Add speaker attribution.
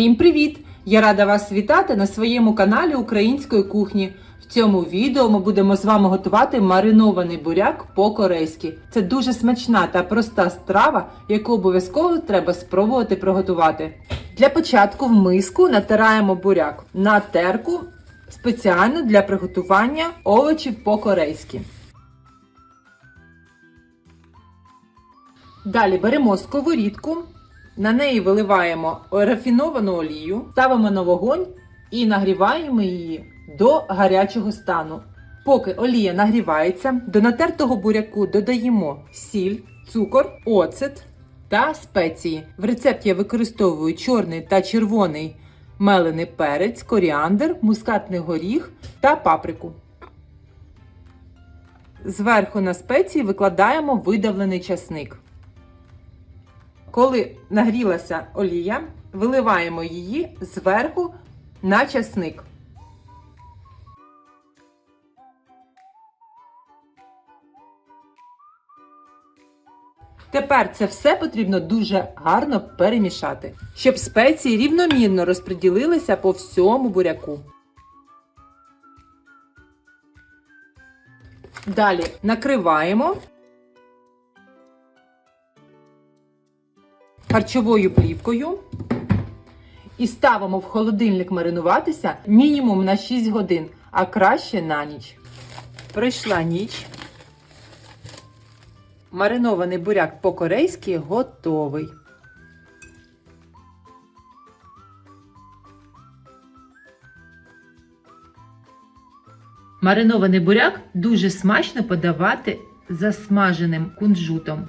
Speaker 1: Всім привіт! Я рада вас вітати на своєму каналі Української кухні. В цьому відео ми будемо з вами готувати маринований буряк по-корейськи. Це дуже смачна та проста страва, яку обов'язково треба спробувати приготувати. Для початку в миску натираємо буряк на терку спеціально для приготування овочів по-корейськи. Далі беремо сковорідку, на неї виливаємо рафіновану олію, ставимо на вогонь і нагріваємо її до гарячого стану. Поки олія нагрівається, до натертого буряку додаємо сіль, цукор, оцет та спеції. В рецепті я використовую чорний та червоний мелений перець, коріандр, мускатний горіх та паприку. Зверху на спеції викладаємо видавлений часник. Коли нагрілася олія, виливаємо її зверху на часник. Тепер це все потрібно дуже гарно перемішати, щоб спеції рівномірно розподілилися по всьому буряку. Далі накриваємо харчовою плівкою і ставимо в холодильник маринуватися мінімум на 6 годин, а краще на ніч. Пройшла ніч. Маринований буряк по-корейськи готовий. Маринований буряк дуже смачно подавати засмаженим кунжутом.